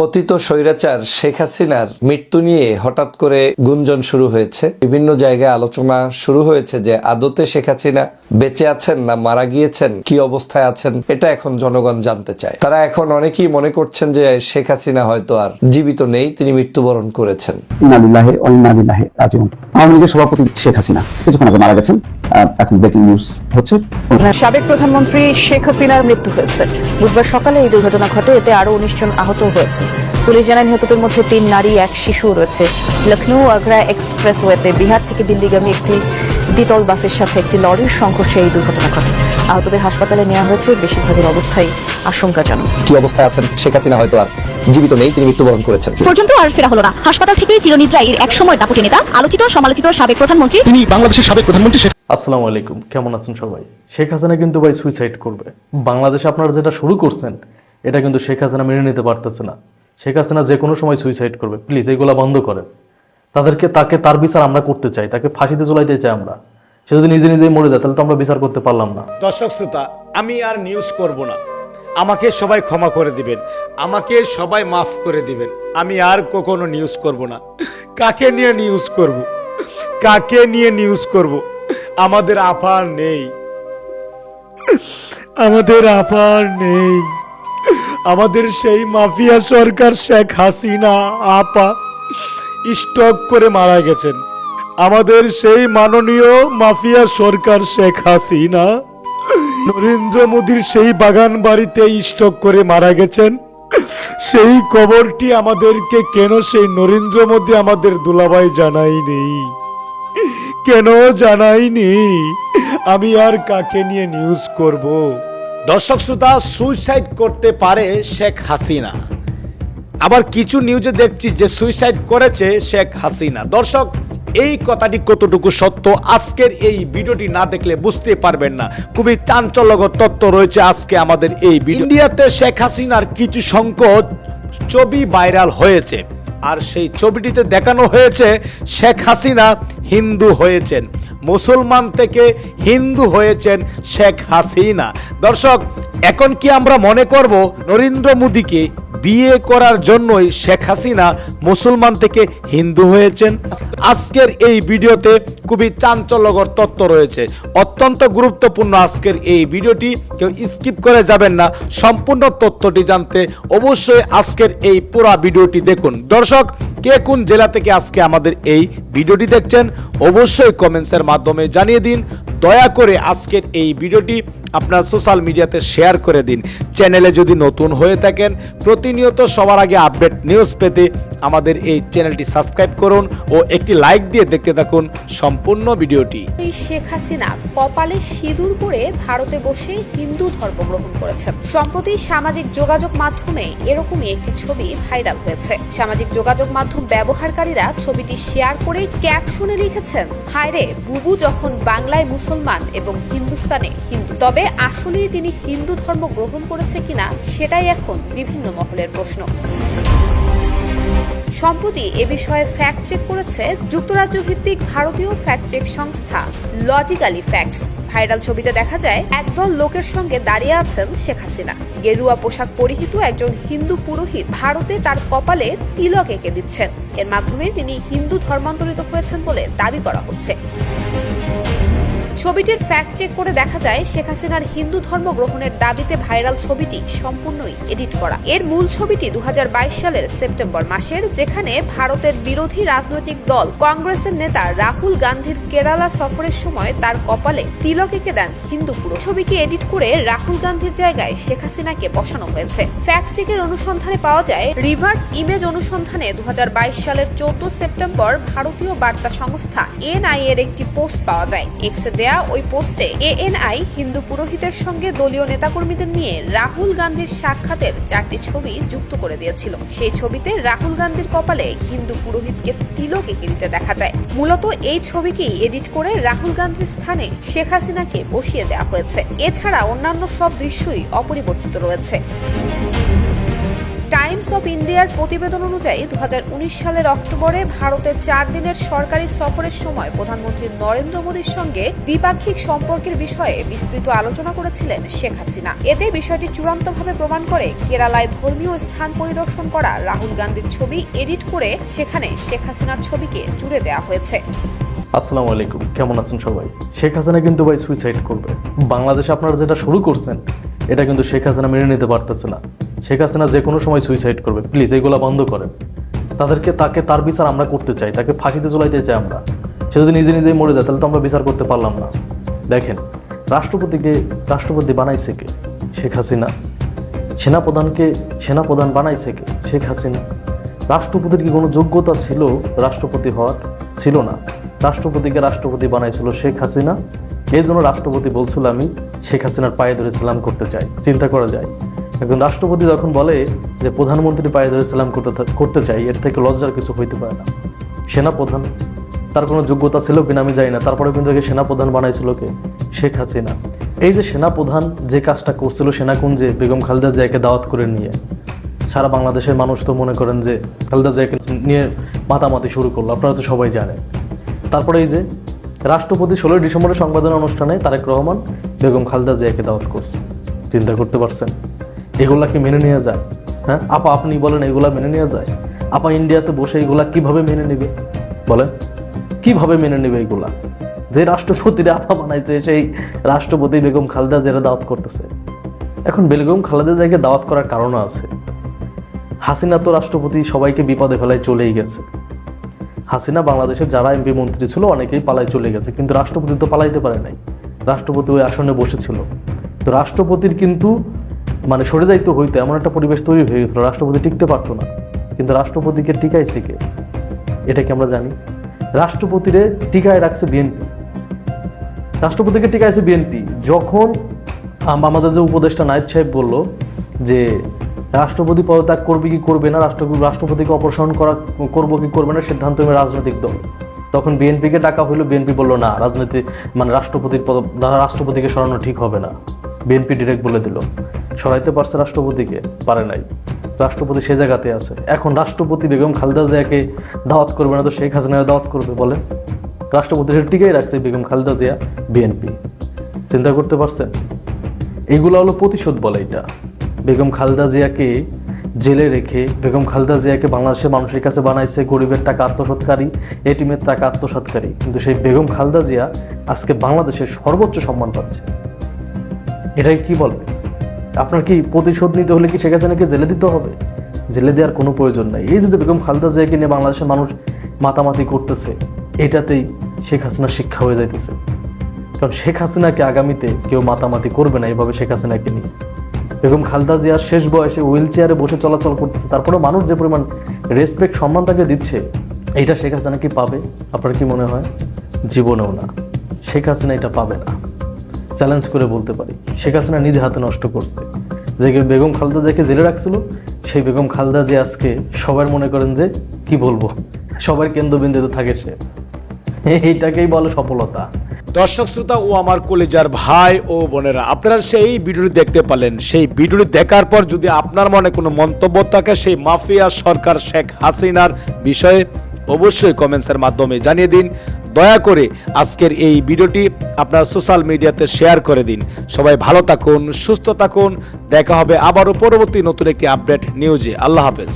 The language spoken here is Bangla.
পতিত স্বৈরাচার শেখ হাসিনার মৃত্যু নিয়ে হঠাৎ করে গুঞ্জন শুরু হয়েছে। বিভিন্ন জায়গায় আলোচনা শুরু হয়েছে যে আদতে শেখ হাসিনা বেঁচে আছেন না মারা গিয়েছেন, কি অবস্থায় আছেন, এটা এখন জনগণ জানতে চায়। তারা এখন অনেকেই মনে করছেন যে শেখ হাসিনা হয়তো আর জীবিত নেই, তিনি মৃত্যুবরণ করেছেন। আওয়ামী লীগের সভাপতি শেখ হাসিনা কিছুক্ষণ আগে মারা গেছেন। এখন ব্রেকিং নিউজ হচ্ছে। সাবেক প্রধানমন্ত্রী শেখ হাসিনার মৃত্যু হয়েছে। বুধবার সকালে এই দুর্ঘটনা ঘটে এতে আরও উনিশ জন আহত হয়েছে। পুলিশ জানায় নিহতদের মধ্যে তিন নারী এক শিশু রয়েছে। লখনৌ আগ্রা এক্সপ্রেসওয়েতে বিহার থেকে দিল্লিগামী একটি দ্বিতল বাসের সাথে একটি লরির সংঘর্ষে এই দুর্ঘটনা ঘটে। আহতদের হাসপাতালে নেওয়া হয়েছে বেশিরভাগের অবস্থাই আশঙ্কাজনক। কি অবস্থায় আছেন শেখ হাসিনা হয়তো আর জীবিত নেই তিনি মৃত্যুবরণ করেছেন। পর্যন্ত আর ফেরা হলো না। হাসপাতাল থেকে চিরনিদ্রায় এক সময় দাপুটে নেতা আলোচিত সমালোচিত সাবেক প্রধানমন্ত্রী। তিনি বাংলাদেশের সাবেক প্রধানমন্ত্রী আসসালামু আলাইকুম, কেমন আছেন সবাই? শেখ হাসিনা কিন্তু ভাই সুইসাইড করবে। বাংলাদেশে আপনারা যেটা শুরু করছেন, এটা কিন্তু শেখ হাসিনা মেনে নিতে পারতেছে না। শেখ হাসিনা যে কোনো সময় সুইসাইড করবে। প্লিজ এগুলা বন্ধ করেন। তাদেরকে, তাকে তার বিচার আমরা করতে চাই, তাকে ফাঁসিতে চলাইতে চাই আমরা। সে যদি নিজে নিজেই মরে যায়, তাহলে তো আমরা বিচার করতে পারলাম না। দর্শক শ্রোতা, আমি আর নিউজ করব না। আমাকে সবাই ক্ষমা করে দিবেন। আমাকে সবাই মাফ করে দিবেন। আমি আর কখনো নিউজ করব না। কাকে নিয়ে নিউজ করব? কাকে নিয়ে নিউজ করব? আমাদের আপার নেই। আমাদের আপার নেই। আমাদের সেই মাফিয়া সরকার শেখ হাসিনা আপা স্টক করে মারা গেছেন। আমাদের সেই মাননীয় মাফিয়া সরকার শেখ হাসিনা নরেন্দ্র মোদীর সেই বাগান বাড়িতে স্টক করে মারা গেছেন। সেই খবরটি আমাদেরকে কেন সেই নরেন্দ্র মোদী আমাদের দুলাভাই জানাইনি কেন জানাইনি? আমি আর কাকে নিয়ে নিউজ করব? দর্শক শ্রোতা সুইসাইড করতে পারে শেখ হাসিনা। আবার কিছু নিউজে দেখছি যে সুইসাইড করেছে শেখ হাসিনা। দর্শক, এই কথাটি কতটুকু সত্য? আজকের এই ভিডিওটি না দেখলে বুঝতে পারবেন না। খুবই চাঞ্চল্যকর তত্ত্ব রয়েছে আজকে আমাদের এই ইন্ডিয়াতে শেখ হাসিনার কিছু সংকট ছবি ভাইরাল হয়েছে। আর সেই ছবিটিতে দেখানো হয়েছে শেখ হাসিনা হিন্দু হয়েছেন। মুসলমান থেকে হিন্দু হয়েছেন শেখ হাসিনা। দর্শক, এখন কি আমরা মনে করব নরেন্দ্র মোদীকে বিয়ে করার জন্যই শেখ হাসিনা মুসলমান থেকে হিন্দু হয়েছেন? আজকের এই ভিডিওতে খুবই চাঞ্চল্যকর তথ্য রয়েছে। অত্যন্ত গুরুত্বপূর্ণ আজকের এই ভিডিওটি, কেউ স্কিপ করে যাবেন না। সম্পূর্ণ তথ্যটি জানতে অবশ্যই আজকের এই পুরো ভিডিওটি দেখুন। দর্শক, কে কোন জেলা থেকে আজকে আমাদের এই ভিডিওটি দেখছেন, অবশ্যই কমেন্টসের মাধ্যমে জানিয়ে দিন। দয়া করে আজকের এই ভিডিওটি আপনার সোশ্যাল মিডিয়াতে শেয়ার করে দিন। চ্যানেলে যদি নতুন হয়ে থাকেন, প্রতিনিয়ত সবার আগে আপডেট নিউজ পেতে আমাদের এই চ্যানেলটি সাবস্ক্রাইব করুন ও একটি লাইক দিয়ে দেখতে থাকুন সম্পূর্ণ ভিডিওটি। শেখ হাসিনা কপালে সিঁদুর পরে ভারতে বসে হিন্দু ধর্ম গ্রহণ করেছেন। সম্প্রতি সামাজিক যোগাযোগ মাধ্যমে এরকমই একটি ছবি ভাইরাল হয়েছে। সামাজিক যোগাযোগ মাধ্যম ব্যবহারকারীরা ছবিটি শেয়ার করে ক্যাপশনে লিখেছেন, হায়রে, বুবু যখন বাংলায় মুসলমান এবং হিন্দুস্তানে হিন্দু। তবে আসলেই তিনি হিন্দু ধর্ম গ্রহণ করেছে কিনা সেটাই এখন বিভিন্ন মহলের প্রশ্ন। সম্প্রতি এ বিষয়ে ফ্যাক্ট চেক করেছে যুক্তরাজ্য ভিত্তিক ভারতীয় ফ্যাক্ট চেক সংস্থা লজিক্যালি ফ্যাক্টস ভাইরাল ছবিতে দেখা যায়, একদল লোকের সঙ্গে দাঁড়িয়ে আছেন শেখ হাসিনা। গেরুয়া পোশাক পরিহিত একজন হিন্দু পুরোহিত ভারতে তার কপালে তিলক এঁকে দিচ্ছেন। এর মাধ্যমে তিনি হিন্দু ধর্মান্তরিত হয়েছেন বলে দাবি করা হচ্ছে। ছবিটির ফ্যাক্ট চেক করে দেখা যায় শেখ হাসিনার হিন্দু ধর্ম গ্রহণের দাবিতে ভাইরাল ছবিটি সম্পূর্ণই এডিট করা। এর মূল ছবিটি দুহাজার বাইশ সালের সেপ্টেম্বর মাসের, যেখানে ভারতের বিরোধী রাজনৈতিক দল কংগ্রেসের নেতা রাহুল গান্ধীর কেরালা সফরের সময় তার কপালে তিলক এঁকে দেন হিন্দু পুরো। ছবিকে এডিট করে রাহুল গান্ধীর জায়গায় শেখ হাসিনাকে বসানো হয়েছে। ফ্যাক্ট চেকের অনুসন্ধানে পাওয়া যায়, রিভার্স ইমেজ অনুসন্ধানে দু হাজার বাইশ সালের চৌদ্দ সেপ্টেম্বর ভারতীয় বার্তা সংস্থা এনআই এর একটি পোস্ট পাওয়া যায়। এক্সে দেয়া ওই পোস্টে এএনআই হিন্দু পুরোহিতের সঙ্গে দলীয় নেতাকর্মীদের নিয়ে রাহুল গান্ধীর সাক্ষাতের চারটি ছবি যুক্ত করে দিয়েছিল। সেই ছবিতে রাহুল গান্ধীর কপালে হিন্দু পুরোহিতকে তিলক এঁকে দিতে দেখা যায়। মূলত এই ছবিকেই এডিট করে রাহুল গান্ধীর স্থানে শেখ হাসিনাকে বসিয়ে দেওয়া হয়েছে। এছাড়া অন্যান্য সব দৃশ্যই অপরিবর্তিত রয়েছে। টাইমস অফ ইন্ডিয়ার প্রতিবেদন অনুযায়ী দু সালের অক্টোবরে ভারতের চার দিনের সরকারি সফরের সময় প্রধানমন্ত্রী নরেন্দ্র মোদীর সঙ্গে দ্বিপাক্ষিক সম্পর্কের বিষয়ে বিস্তৃত আলোচনা করেছিলেন শেখ হাসিনা। এতে বিষয়টি চূড়ান্তভাবে প্রমাণ করে কেরালায় ধর্মীয় স্থান পরিদর্শন করা রাহুল গান্ধীর ছবি এডিট করে সেখানে শেখ হাসিনার ছবিকে জুড়ে দেওয়া হয়েছে। আসসালামু আলাইকুম। কেমন আছেন সবাই? শেখ হাসিনা কিন্তু ভাই সুইসাইড করবে। বাংলাদেশে আপনারা যেটা শুরু করছেন, এটা কিন্তু শেখ হাসিনা মেনে নিতে পারতেছে না। শেখ হাসিনা যে কোনো সময় সুইসাইড করবে। প্লিজ এগুলো বন্ধ করেন। তাদেরকে, তাকে তার বিচার আমরা করতে চাই, তাকে ফাঁসিতে চলাইতে চাই আমরা। সে যদি নিজে নিজেই মরে যায়, তাহলে তো আমরা বিচার করতে পারলাম না। দেখেন, রাষ্ট্রপতিকে, রাষ্ট্রপতি বানাইছে কে? শেখ হাসিনা। সেনাপ্রধানকে, সেনাপ্রধান বানাইছে কে? শেখ হাসিনা। রাষ্ট্রপতির কি কোনো যোগ্যতা ছিল রাষ্ট্রপতি হওয়ার? ছিল না। রাষ্ট্রপতিকে রাষ্ট্রপতি বানাইছিল শেখ হাসিনা। এই জন্য রাষ্ট্রপতি বলছিল, আমি শেখ হাসিনার পায়ে ধরে সালাম করতে চাই। চিন্তা করা যায়। একজন রাষ্ট্রপতি যখন বলে যে প্রধানমন্ত্রী পায়ে ধরে সালাম করতে করতে চাই, এর থেকে লজ্জার কিছু হইতে পারে না। সেনাপ্রধান, তার কোনো যোগ্যতা ছিল কিনা আমি জানি না তারপরে কিন্তু একে সেনাপ্রধান বানাইছিল কে? শেখ হাসিনা। এই যে সেনাপ্রধান যে কাজটা করছিল, সেনাকুঞ্জে বেগম খালেদা জিয়াকে দাওয়াত করে নিয়ে, সারা বাংলাদেশের মানুষ তো মনে করেন যে খালেদা জিয়াকে নিয়ে মাতামাতি শুরু করল, আপনারা তো সবাই জানেন। তারপরে এই যে রাষ্ট্রপতি ষোলোই ডিসেম্বরের সংবাদনা অনুষ্ঠানে তারেক রহমান বেগম খালেদা জিয়াকে দাওয়াত করছে। চিন্তা করতে পারছেন? এগুলা কি মেনে নেওয়া যায়। হ্যাঁ? আপা, আপনি বলেন, এগুলা মেনে নেওয়া যায়? আপা ইন্ডিয়াতে বসে এগুলা কীভাবে মেনে নেবে? বলেন। কীভাবে মেনে নেবে এগুলা? যে রাষ্ট্রপতিরা আপা বানাইছে, সেই রাষ্ট্রপতি বেগম খালেদা জিয়ারা দাওয়াত করতেছে। এখন বেগম খালেদা জিয়াকে দাওয়াত করার কারণও আছে। হাসিনা তো রাষ্ট্রপতি সবাইকে বিপদে ফেলায় চলেই গেছে। হাসিনা বাংলাদেশের যারা এমপি মন্ত্রী ছিল, অনেকেই পালায় চলে গেছে, কিন্তু রাষ্ট্রপতি তো পালাইতে পারে নাই। রাষ্ট্রপতি ওই আসনে বসেছিল। তো রাষ্ট্রপতির কিন্তু মানে সরে যাইতে হইতো এমন একটা পরিবেশ তৈরি হয়ে গেছিল, রাষ্ট্রপতি টিকতে পারতো না। কিন্তু রাষ্ট্রপতিকে টিকাইছে কে? এটা কি আমরা জানি? রাষ্ট্রপতিরে টিকায় রাখছে বিএনপি। রাষ্ট্রপতিকে টিকাইছে বিএনপি যখন আমাদের যে উপদেষ্টা নায়েব সাহেব বলল যে রাষ্ট্রপতি পদত্যাগ করবে কি করবে না, রাষ্ট্র রাষ্ট্রপতিকে অপসারণ করা, করব কি করবে না সিদ্ধান্ত নেবে রাজনৈতিক দল। তখন বিএনপিকে ডাকা হইল, বিএনপি বলল, না, রাজনীতি মানে রাষ্ট্রপতির পদ রাষ্ট্রপতিকে সরানো ঠিক হবে না। বিএনপি ডিরেক্ট বলে দিল। সরাইতে পারছে রাষ্ট্রপতিকে, পারে নাই। রাষ্ট্রপতি সে জায়গাতে আছে। এখন রাষ্ট্রপতি বেগম খালেদা জিয়াকে দাওয়াত করবে না তো শেখ হাসিনাকে দাওয়াত করবে বলে রাষ্ট্রপতি সেটা টিকেই রাখছে বেগম খালেদা জিয়া, বিএনপি। চিন্তা করতে পারছেন? এগুলো হলো প্রতিশোধ বলে এটা। বেগম খালেদা জিয়াকে জেলে রেখে বেগম খালেদা জিয়াকে বাংলাদেশের মানুষের কাছে বানাইছে গরিবের টাকা আত্মসৎকারী এটিমের টাকা আত্মসৎকারী। কিন্তু সেই বেগম খালেদা জিয়া আজকে বাংলাদেশের সর্বোচ্চ সম্মান পাচ্ছে। এটাই কি বলবে আপনার কি প্রতিশোধ নিতে হলে কি শেখ হাসিনাকে জেলে দিতে হবে? জেলে দেওয়ার কোনো প্রয়োজন নাই। এই যে বেগম খালেদা জিয়াকে নিয়ে বাংলাদেশের মানুষ মাতামাতি করতেছে, এটাতেই শেখ হাসিনা শিক্ষা হয়ে যাইতেছে। কারণ শেখ হাসিনাকে আগামীতে কেউ মাতামাতি করবে না এইভাবে শেখ হাসিনাকে নিয়ে। বেগম খালেদা জিয়ার শেষ বয়সে হুইল চেয়ারে বসে চলাচল করতেছে তারপরে মানুষ যে পরিমাণ রেসপেক্ট সম্মান তাকে দিচ্ছে এইটা শেখ হাসিনা কি পাবে? আপনার কি মনে হয়? জীবনেও না। শেখ হাসিনা এটা পাবে না। চ্যালেঞ্জ করে বলতে পারি। শেখ হাসিনা নিজে হাতে নষ্ট করছে। যে বেগম খালেদা জিয়াকে জেলে রাখছিল, সেই বেগম খালেদা জিয়া আজকে সবার মনে করেন যে, কি বলব? সবার কেন্দ্রবিন্দুতে থাকে সে। এইটাকেই বলে সফলতা। দর্শক, শ্রোতা ও আমার কলেজার ভাই ও বোনেরা, আপনারা সেই ভিডিওটি দেখতে পারলেন সেই ভিডিওটি দেখার পর যদি আপনার মনে কোনো মন্তব্য থাকে, সেই মাফিয়া সরকার শেখ হাসিনার বিষয়ে অবশ্যই কমেন্টসের মাধ্যমে জানিয়ে দিন। দয়া করে আজকের এই ভিডিওটি আপনার সোশ্যাল মিডিয়াতে শেয়ার করে দিন। সবাই ভালো থাকুন, সুস্থ থাকুন। দেখা হবে আবারও পরবর্তী নতুন একটি আপডেট নিউজে। আল্লাহ হাফেজ।